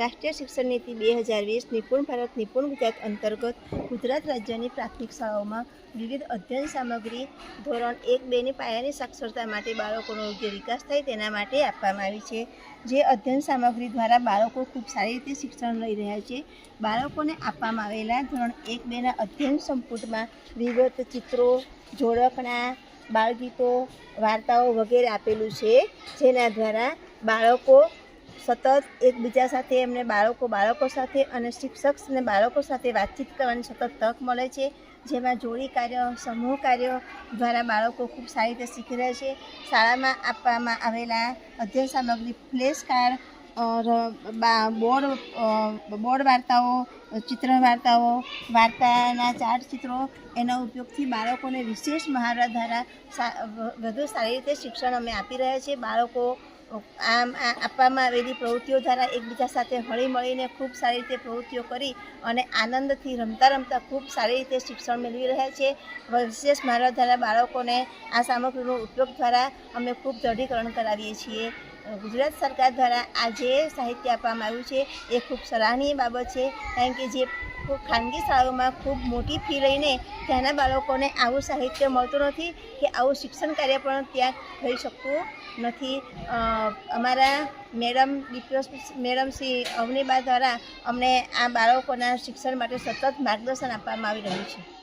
રાષ્ટ્રીય શિક્ષણ નીતિ બે હજાર વીસ નિપુણ ભારત નિપુણ ગુજરાત અંતર્ગત ગુજરાત રાજ્યની પ્રાથમિક શાળાઓમાં વિવિધ અધ્યયન સામગ્રી, ધોરણ એક બેની પાયાની સાક્ષરતા માટે બાળકોનો યોગ્ય વિકાસ થાય તેના માટે આપવામાં આવી છે. જે અધ્યયન સામગ્રી દ્વારા બાળકો ખૂબ સારી રીતે શિક્ષણ લઈ રહ્યા છે. બાળકોને આપવામાં આવેલા ધોરણ એક બેના અધ્યયન સંપુટમાં વિગત ચિત્રો જોડકણા બાળગીતો, વાર્તાઓ વગેરે આપેલું છે. જેના દ્વારા બાળકો સતત એકબીજા સાથે એમને બાળકો બાળકો સાથે અને શિક્ષક અને બાળકો સાથે વાતચીત કરવાની સતત તક મળે છે. જેમાં જોડી કાર્ય, સમૂહ કાર્ય દ્વારા બાળકો ખૂબ સારી રીતે શીખી રહ્યા છે. શાળામાં આપવામાં આવેલા અધ્યયન સામગ્રી ફ્લેશ કાર્ડ બોર્ડ બોર્ડ વાર્તાઓ, ચિત્ર વાર્તાઓ, વાર્તાના ચાર ચિત્રો એના ઉપયોગથી બાળકોને વિશેષ મહાવરા દ્વારા વધુ સારી રીતે શિક્ષણ અમે આપી રહ્યા છીએ. બાળકો આમ આપવામાં આવેલી પ્રવૃત્તિઓ દ્વારા એકબીજા સાથે હળી મળીને ખૂબ સારી રીતે પ્રવૃત્તિઓ કરી અને આનંદથી રમતા રમતા ખૂબ સારી રીતે શિક્ષણ મેળવી રહ્યા છે. વિશેષ મારા દ્વારા બાળકોને આ સામગ્રીનો ઉપયોગ દ્વારા અમે ખૂબ દઢીકરણ કરાવીએ છીએ. ગુજરાત સરકાર દ્વારા આ જે સાહિત્ય આપવામાં આવ્યું છે. એ ખૂબ સરાહનીય બાબત છે. કારણ કે જે ખાનગી શાળાઓમાં ખૂબ મોટી ફી લઈને ત્યાંના બાળકોને આવું સાહિત્ય મળતું નથી કે આવું શિક્ષણ કાર્ય પણ ત્યાં થઈ શકતું નથી. અમારા madam DPS madam Shri Avaniba દ્વારા અમને આ બાળકોના શિક્ષણ માટે સતત માર્ગદર્શન આપવામાં આવી રહ્યું છે.